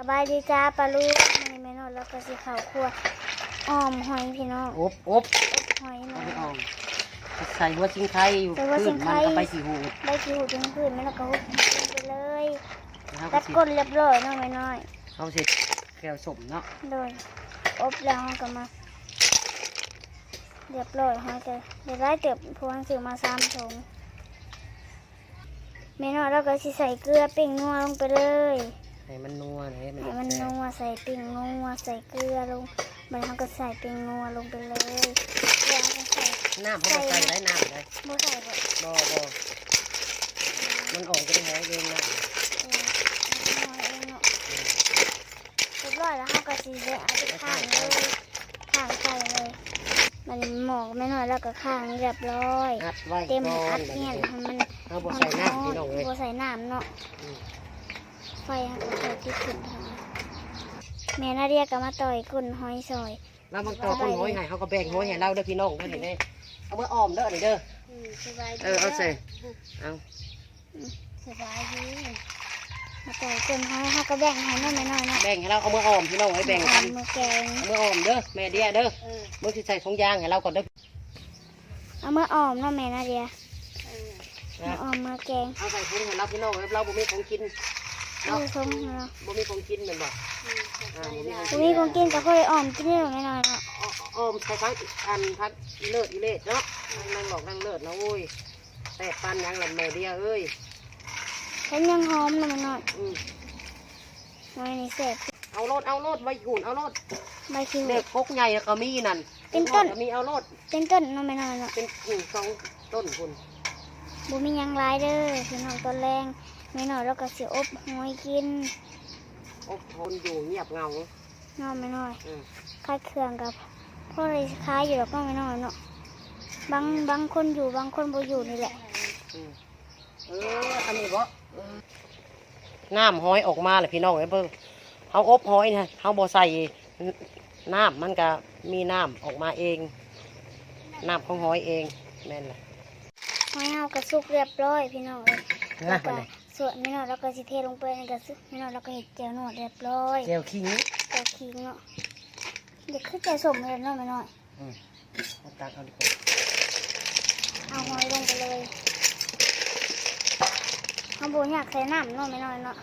สบายดีจ้าปลาลูกมันนี่แม่นอนแล้วก็สิข้าวคั่วอ้อมหอยพี่น้องอบอบหอยเอาเนาะไปออกใส่หัวชิงไทยอยู่ใส่หัวชิพื้นงไคมันก็ไปสีหูได้กี่หูถึงพื้นแม่แล้วก็หุบลงไปเลยนะครับตัดก้นเรียบร้อยเนาะแม่น้อยเขาเสร็จแก้วสมเนาะโดยอบแล้วเราก็มาเรียบร้อยหอยจะเดี๋ยวได้เติบพวงซื้อมาสามถุงแม่น้อยเราก็สิใส่เกลือปิ้งนัวลงไปเลย ให้มันนัวให้มันให้มันนัวใส่ปิ้งนัวใส่เกลือลงมันเขาก็ใส่ปิ้งนัวลงไปเลยแล้วก็ใส่น้ำเขาก็ใส่ได้น้ำได้บ่ใส่บ่บ่บ่มันออกเป็นหอยเองนะเออเอาเองเนาะเรียบร้อยแล้วเขาก็สีเลยเอาไปข้างเลยข้างใส่เลยมันหมอกไม่น้อยแล้วก็ข้างเรียบร้อยอัดไว้เต็มก่ออันดเนี่ยให้มันเขาบ่ใส่น้ำพี่น้องเลยบ่ใส่น้ำเนาะอืม ไฟเขาก็ใส่ที่ขึ้นทางแม่นาเรียกก็มาต่อยกุนหอยซอยแล้วมันต่อคนหอยให้เขาก็แบ่งหอยให้เราเด้อพี่น้องเด้อเห็นไหมเอาเมื่ออ้อมเด้อนี่เด้อสบายดีเออเอาใส่เอาสบายดีมาต่อยกุนหอยเขาก็แบ่งให้น้อยไม่น้อยเนาะแบ่งให้เราเอาเมื่ออ้อมพี่น้องไว้แบ่งกันมือแกงเอาเมื่ออ้อมเด้อแม่เดียเด้อเมื่อที่ใส่ถุงยางให้เราก่อนเด้อเอามือออมเนาะแม่นาเรียนะเอาออมมือแกงเอาใส่ถุงให้เราพี่น้องไว้เราบ่มีของกิน เอาเนาะชมเนาะบ่มีของกินแม่นบ่อ่าบ่มีของตรงนี้คงกินกับพ่อได้ออมกินได้หรอไม่น้อยเนาะอ้อมใส่พักอันพักอีเลิศอีเลิศเนาะนั่งบอกนั่งเลิศนะโอ้ยแต่ปันยังหลับแม่เดียเอ้ยฉันยังหอมนะไม่น้อยอืมน้อยนี่เสร็จเอาโลดเอาโลดไว้หุ่นเอาโลดใบคิว เด็กกกใหญ่ก็มีนั่นเป็นต้น ก็มีเอาโลดเป็นต้นเนาะไม่น้อยเนาะเป็นกิ่งสองต้นคุณบุมีหยังหลายเด้อพี่น้องตอนแรง ไม่น้อยแล้วก็สิอบหอยกิน อบทนอยู่เงียบเงาเนาะไม่น้อยอืมคายเครื่องกับพ่อเลยคายอยู่แล้วก็ไม่น้อยเนาะบางบางคนอยู่บางคนบ่อยู่นี่แหละอืมเอออันนี้บ่เออน้ำห้อยออกมาเลยพี่น้องเอ้ยเพิ่งเขาอบห้อยนะเขาบ่ใส่น้ำมันก็มีน้ำออกมาเอง น้ำของห้อยเองแม่นเลยหอยเฮากระสุกเรียบร้อยพี่น้องเอ้ย นะแล้วมาก็เลย ส่วนไม่น้อยแล้วก็สิเทลงไปในกระสุกไม่น้อยแล้วก็เห็ดเจียวหนวดเรียบร้อยเจียวขิงเจียวขิงเนาะเด็กขึ้นใจสมเลยเนาะไม่น้อยอืมเอาตักเอาดีกว่าเอาหอยลงไปเลยเอาโบอยากใส่น้ำเนาะไม่น้อยเนาะ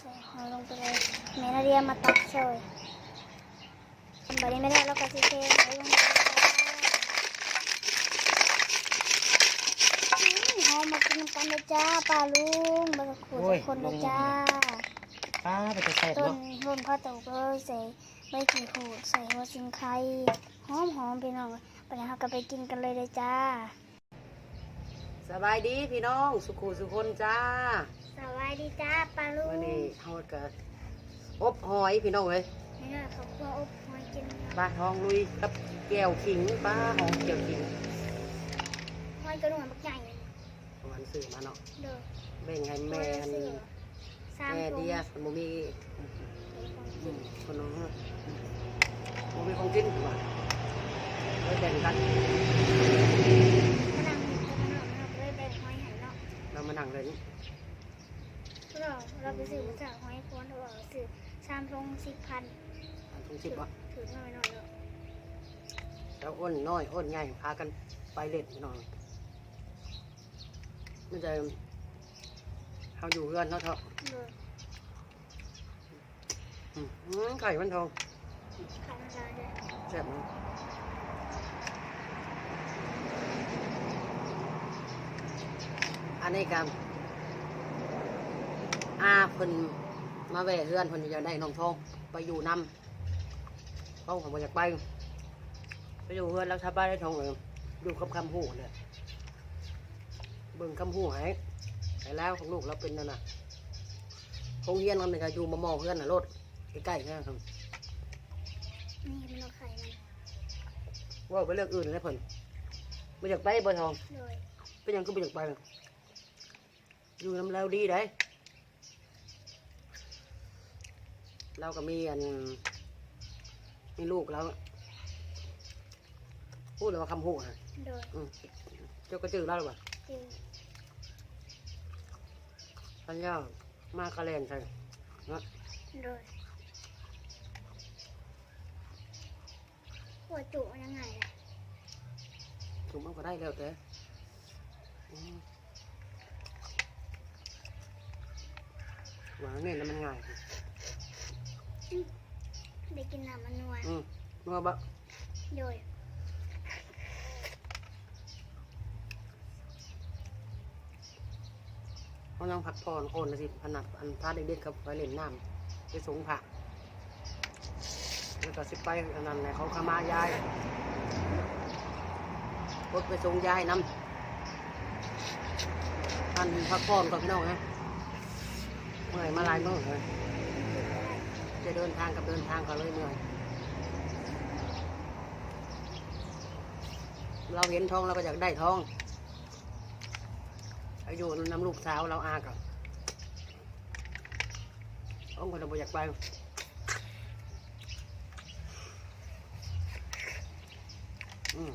ใส่หอยลงไปเลยแม่นาเรียมาตักช่วยบัดนี้ไม่ได้แล้วก็สิเทหอยลงไปอื้อหอมมากินกันเลยจ้าป้าลุง มาขูทุกคนเลยจ้าป้าไปจะใส่ต้นเนาะต้นข้าวตกเลยใส่ใบขี้หูดใส่หัวชิงไข่หอมหอมพี่น้องไปเราก็ไปกินกันเลยเลยจ้า สบายดีพี่น้องสุขุสุคนจ้าสวัสดีจ้าปลาลูกวันนี้เฮาก็อบหอยพี่น้องเอ้ยนี่นะเขาคั่วอบหอยกินนะปลาทองลุยกับแก้วขิงปลาหอมแก้วขิงหอยกระหนวดบักใหญ่ ประมาณซื้อมาเนาะเด้อแบ่งให้แม่นสามแม่ถุงเดียมันบ่มีอืมคนน้องเฮาบ่มีของกินว่าไว้แบ่งกันกระดังกระดังเราก็เลยแบ่งหอยให้เนาะเรามานั่งเลยนี่เราเราไปซื้อมาจากหอยโคนเราเอาซื้อสามถุงสิบพันอันทุงสิบวะถือหน่อยหน่อยเนาะแล้วอ้นน้อยอ้นใหญ่พากันไปเล่นพี่น้อง ไมันจะเฮาอยู่เรือนเนาะเถอะเด้ออืมไข่มันทองขายมาได้เด้อแซ่บอันนี้กันอาเพิ่นมาแวะเรือนเพิ่นอยากได้น้องทอง ไปอยู่นำเขาผมอยากไป ไปอยู่เรือนแล้วชาวบ้านได้ทองเลยอยู่กับคำหูเลย เบิ่งคำหูให้ให้แล้วของลูกเราเป็นนั่นน่ะคงเฮียนกันเลยก็อยู่มามองเพื่อนน่ะรถใกล้ๆนะครับนี่มันเอาไข่มันว่าไปเรื่องอื่นเลยเพิ่นไม่อยากไปบ่ทองเลยเป็นหยังก็ไม่อยากไปอยู่น้ำแล้วดีได้เราก็มีอันมีลูกแล้วพูดเลยว่าคำหูนะเลยอืมเจ้าก็จื้อแล้วหรือเปล่า จริง ท่านย่ามากระแลนใช่เนาะโดยหัวจุมันยังไงล่ะถูกมันก็ได้แล้วแต่อืมหวานนี่แล้วมันง่าย ได้กินน้ำมันนวลอืมนัวบะโดย เขา ยังพักผ่อนโอนนะสิพนักอันพาเด็กๆกับไปเล่นน้ำไปสงผักแล้วก็สิไปอันนั้นแหละเขาขมายายรถไปส่งยายน้ำอันพักผ่อนก่อนพี่น้องนะเมื่อยมาหลายมื้อเลยจะเดินทางกับเดินทางก็เลยเหนื่อยเราเห็นทองเราก็อยากได้ทอง อายุน้ำลูกสาวเราอากับต้องคนเราบ่อยากไปอืม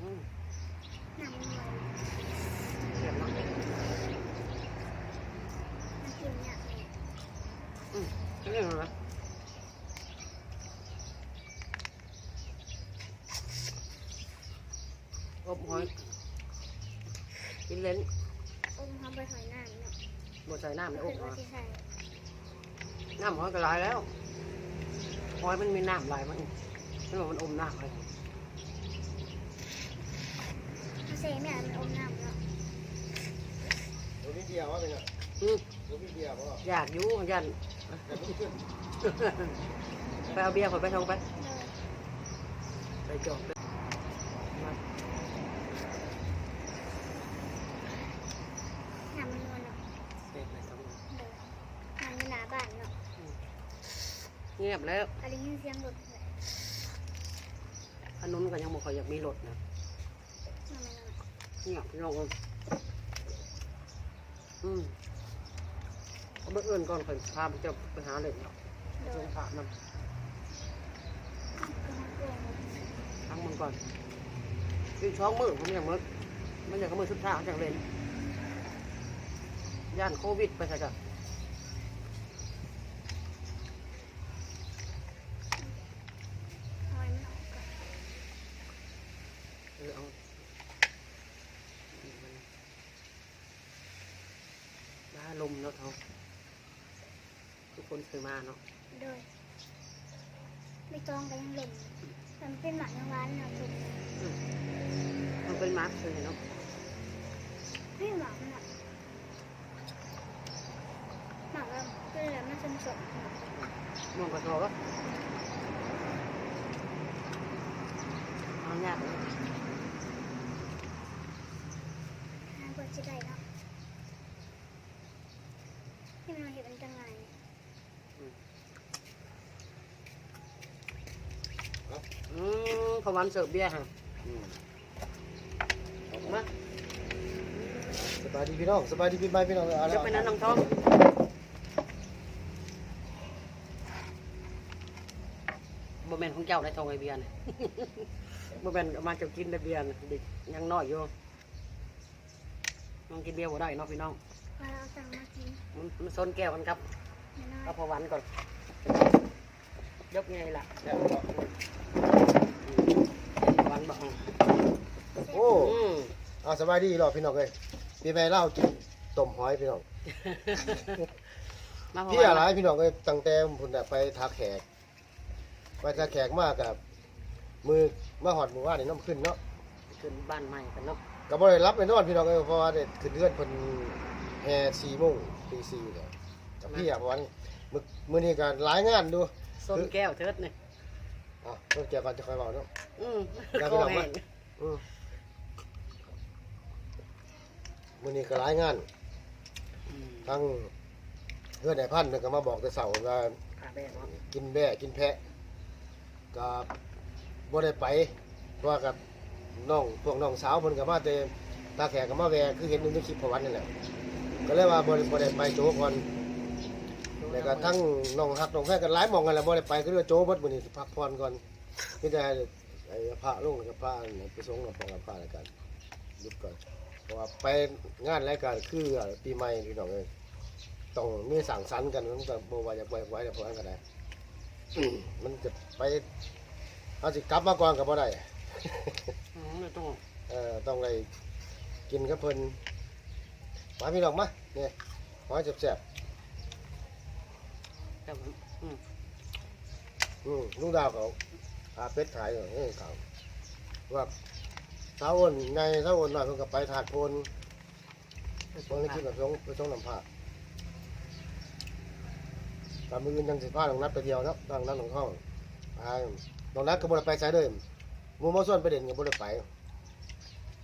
อืม น้ำมันนวล เรียบร้อย มันกินเนี่ยากเลย อืมเรื่องอะไรอบหอยกินเล่น อมเขาไปถอยน้ำเนาะ บดใส่น้ำในอคืบอหอว่ายสิใส่น้ำหอยก็หลายแล้วหอยมันมีน้ำหลายมันไม่บอกมันอมน้ำเลยมันเซ่เนี่ยมันอมน้ำเนาะตัวนี้เดียวว่าเป็นไงอืมตัวนี้เดียวว่าอยากอยู่ยันแต่ไม่ขึ้นไปเอาเบียร์ผมไปทงไปโดยไปจบไปมา น้ำมันนวลเนาะ เด็กไปทง โดยน้ำมันหนาบ้านเนาะ เงียบแล้วอะไรยินเสียงรถเลยอันนู้นก็ยังบอกเขาอยากมีรถนะเงียบพี่น้องอืมเอาไปเอื้อนก่อนค่อยพาไปเจะไปหาเลยเนาะโดสยงสารมันก็มันโกงทั้งมันก่อนอีกช่องมือผมอย่างมืดมันอยากเอามือสุดท้ายจากเลนย่านโควิดไปใช่จ้ะ เอาไว้มันออกก่อน เออเอาได้ลมแล้วเขา ทุกคนเคยมาเนาะโดยไม่ต้องก็ยังเล่นมันเป็นหมาในร้านเนาะถูกมันเป็นมาร์คเลยเนาะไม่หมาเนาะหมาแบบเป็นแบบมันสมสมเนาะมองกระโถวะเอายากเลยทางเปิดจะได้เนาะที่มันเห็นเป็นจังไง อื มเขาวันเสิร์ฟเบียร์ฮะอืมมาสบายดีพี่น้องสบายดีพี่ใบพี่น้องเอาละจะไปนั้นน้องทองบ่แม่นของเจ้าได้ทองไอเบียร์นะบ่แม่นเอามาเจ้ากินได้เบียร์นะเด็กยังน้อยอยู่น้องกินเบียร์บ่ได้เนาะพี่น้องพอเราสั่งมากินมันมันซนแก้วกันครับไม่น้อยเอาพอวันก่อนยกไงล่ะ แซ่บบ่ วันบอก โอ้ อืม เอาสบายดีหรอพี่น้องเลยพี่ใบเล่ากินต้มหอยพี่น้องมาพอพี่วันอะไรพี่น้องเลยตั้งแต่ผมน่ะไปทักแขก ไปทักแขกมากกับมือมาหอดหมู่บ้านนี่น้ำขึ้นเนาะขึ้นบ้านใหม่กันเนาะก็บ่ได้รับไปนอนพี่น้องเลยเพราะว่าได้ขึ้นเรือนเพิ่นแห่4โมงตี4เนี่ยกับพี่อะวันมื้อมื้อนี้ก็หลายงานดูซนแก้วเทิดเนี่ยอะต้องเกี่ยวกันจะค่อยเว้าเนาะอืมแล้วคพี่อน้องแห้มางอื มมื้อนี้ก็หลายงานอืมทั้งเพื่อนนายพันธุ์เพิ่นก็มาบอกแต่เสาร์ว่าขาแบกเนาะกินแบะกินแพะก็บ่ได้ไปเพราะว่ากับน้องพวกน้องสาวเพิ่นก็มาแต่ตาแขกก็มาแวะคือเห็นอยู่ในคลิปพอวันนั่นแหละก็เลยว่าบ่ได้บ่ได้ไปโจก่อนแล้วก็ทั้งน้องฮักน้องแพ้กันหลายหม่องกันแหละบ่ได้ไปก็เลยว่าโจเบิดมื้อนี้พักผ่อนก่อนมีแต่ให้ไอ้พระลงแล้วก็พระอันนั้นไปส่งกับพระกับพระแล้วกัน ว่าไปงานรายการคือปีใหม่พี่น้องเอ้ยต้องมีสั่งสรรค์กันมันก็บ่ว่าอยากไว้ไว้แต่พวกนั้นก็ได้อืมมันจะไปเอาสิกลับมาก่อนก็บ่ได้อืมไม่ต้องเอ่อต้องได้กินกับเพิ่นมาพี่น้องมาเนี่ยมาแซ่บแต่ผมอืมๆอืมลุงดาวเขาอาเป็ดขายอยู่เออเขาว่า เท้าอ้นไงเท้าอ้นหน่อยเพิ่นก็ไปถาดโพนไปเพิ่นเลยขึ้นแบกับสงไปสงน้ำผ้าตามมืออื่นยังสิพาน้องนัดไปเดียวเนาะตั้งนัดของห้องพาน้องนัดก็บ่ได้ไปใช้เลยหมู่มาส่วนไปเด่นก็บ่ได้ไป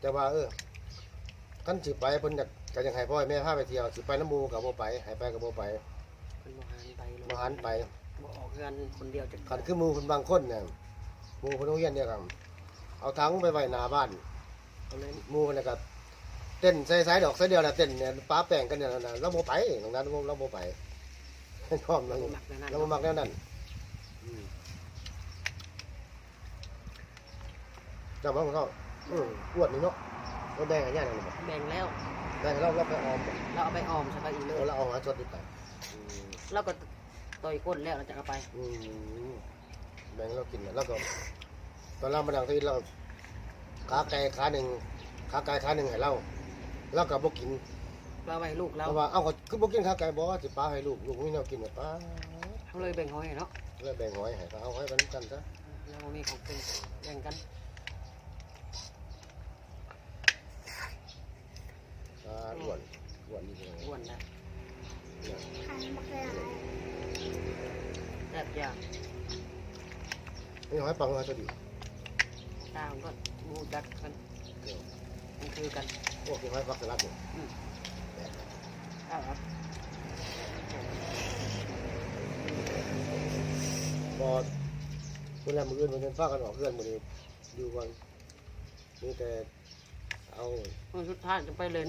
แต่ว่าเออคันสิไปเพิ่นอยากก็ยังให้พ่อให้แม่พาไปเที่ยวสิไปน้ำหมู่ก็บ่ไปให้ไปก็บ่ไปเป็นบ่หันไปเลยบ่หันไปบ่ออกเงินคนเดียวจะคันคือหมู่เพิ่นบางคนเนี่ยหมู่เพิ่นโรงเรียนเนี่ยครับ เอาถังไปไว้หน้าบ้านเขาเลยหมู่เนี่ยก็เต้นใส่สายดอกใส่เดียวน่ะเต้นเนี่ยป้าแป้งกันเนี่ยนะเราบ่ไปตรงนั้นเราบ่ไปชอบเราเราหมักในนั้นเราบ่มักแนวนั้นอืมจำว่าของเขาอืมอ้วนนี่เนาะเราแบ่งให้ย่านั่นบ่แบ่งแล้ว แบ่งให้เราเราไปออมบ่เราเอาไปออมใช่ปะอีกเลเอยอเราเอาหาชดดีไปอืมเราก็ต่อยก้นแล้วเราจะเอาไป อืมแบ่งให้เรากินน่ะแล้วก็ ตอนเรามาดังที่เราขาไก่ขาหนึ่งขาไก่ขาหนึ่งให้เราแล้วก็บ่กินเราไปให้ลูกเราเราว่าเอ้าก็คือบ่กินขาไก่บ่สิป้าให้ลูกลูกมีแนวกินน่ะป้าเขาเลยแบ่งหอยให้เนาะแล้วแบ่งหอยให้เขาเอาให้กันนำกันซะเรามีของเป็นแบ่งกันอ่าอ้วนอ้วนนี่เป็นไงอ้วนได้เนี่ยหันบักเลยอะไรแทบยากนี่หอยปังหอยสดี ตามก็มูจักกันเนี่ยมันคือกันโอ้คือหอยปักสลัดเนี่ยเอาครับพอเวลามื้ออื่นมันเป็นฟ้ากันออกเพื่อนมื้อนี้ดูก่อนมีแต่เอามันสุดท้ายจะไปเล่น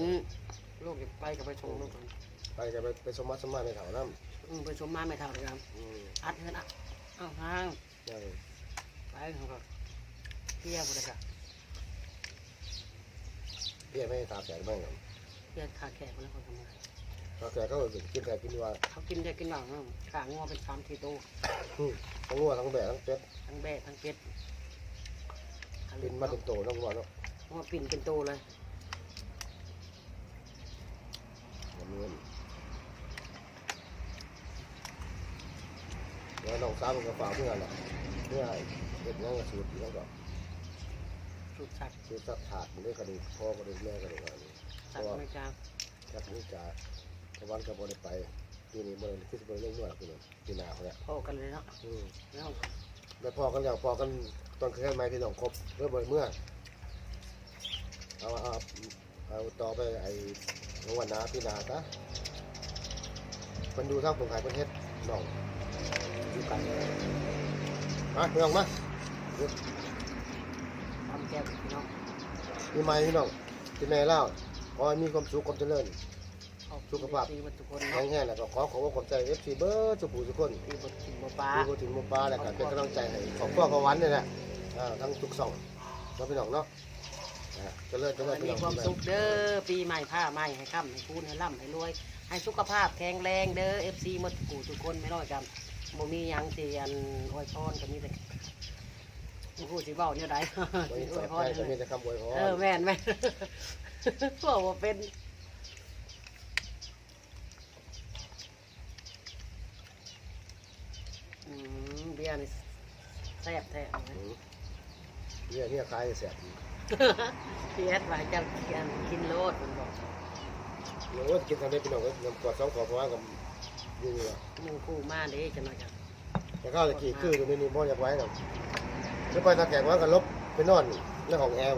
ลูกจะไปกับไปชมลูกก่อนไปจะไปไปสมมัติสมมาในแถวน้อืมไปชมมาไม่เท่าเลยครับำอืมอัดเงินอะเอาทางยังไปเขาก็ เที่ยวเลยค่ะเพี่ไม่ให้ตาแสงบ้างครับเที่ยวขาแขกมาแล้วคนทำงานตาแสงเขาก็กินแต่กินว่าเขากินได้กินหลังขางงอเป็นสามทีโตวอืมทั้งงัวทั้งแบะทั้งเป็ดทั้งแบะทั้งเป็ดกินมาเป็นโตน้องงัวเนาะงอปิ่นเป็นโตเลยมันเงินแล้วน้องสาวมันก็ฝากเพื่อนแหละเพื่อให้เด็กนั่งสูตรแล้วก็ สุดสักสูตรสักถาดมันได้กระดูกพ่อกระดูกแม่กระดูกอะไรสักไม่จ้าครับนี่จะตะวันกับบริไปปีนี้บริคิดบริเรื่องนวดพี่น้องปีหนาเขาเนี่ยพ่อกันเลยเนาะอืมแล้วแล้วพอกันอย่างพอกันตอนเคยไหมพี่น้องครบเมื่อบริเมื่อเอาเอาเอาต่อไปไอ้วันนาพี่นาซะมันดูทั้งผงขายประเทศน้องอยู่กันมาพี่น้องมาทำ แก้วพี่น้องมีไม้พี่น้องที่แม่เล่าขอให้มีความสุขความเจริญสุขภาพ ดีหมดทุกคนแข็เนาะงแรงแล้วก็ขอขอบคุณขอบใจเอฟซีเบิร์ดสุขูทุกคนดีหมดกินบ่ปลา มีคนถึงหมุปลาแล้วก็เป็นกำลังใจให้ของพ่อของวันนี่แหละอ่าทั้งทุกสองเราพี่น้องเนาะอ่าเจะเลิศจะเลิศพี่มีน้องความสุขเด้อปีใหม่ผ้าใหม่ให้ค่ำให้คูณให้ร่ำให้รวย ให้สุขภาพแข็งแรงเด้อเอฟซีหมดกูทุกคนไม่น้อยกันบ่มีหยังเตียนอวยพรก็มีแต่ ผู้สิเว้าเนี่ยใดวันนี้อต่วอยพไปรจะมีแต่คำอวยพรเออแม่นแม่นบอกว่าเป็นอืมเบียร์นี่แซ่บแท้อืมเนี่ยเนี่ยคล้ายแสบเบียร์ว่าจะกินกินโลดมันบอกโอ้ยกินทางได้พี่น้องก็นำกอดสองขอเพราะว่ากับอยู่นี่ว่ะหนึ่งคู่มาเด้จะมากันแต่ข้าวตะกี้คือตรงนี้นี่พ่ออยากไว้หรอก จะไปตาแกงว่ากันลบไปนอนในห้องแอร์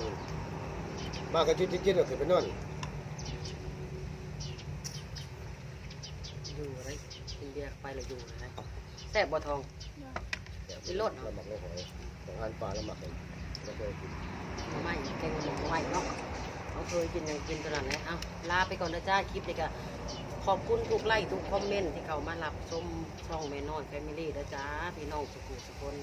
มากันจิ๊ดจิ๊ดๆก็คือไปนอนอยู่อะไรกินเบียร์ไปเลยอยู่อะไรแซ่บบ่ทองกินรสเหรอละหมักเลยหอยของอาหารปลาละหมักเลยแล้วก็กินมาไม่แกงหมูไม่เนาะเขาเคยกินยังกินตลอดเลยเอ้าลาไปก่อนนะจ้าคลิปนี้ก็ขอบคุณทุกไลค์ทุกคอมเมนต์ที่เขามารับชมช่องแม่น้อยแฟมิลี่นะจ้าพี่น้องสุขุสุคน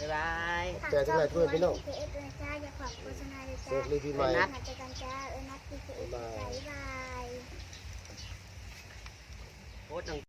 บ๊ายบายแต่ทั้งหลายเพื่อนพี่น้องเอฟเลยจ้าอย่าขอบโฆษณาเลยเสจ้าร็จเลยพี่ใหม่นัดมาเจอกันจ้าเออนัดปีบ๊ายบายโคตรจัง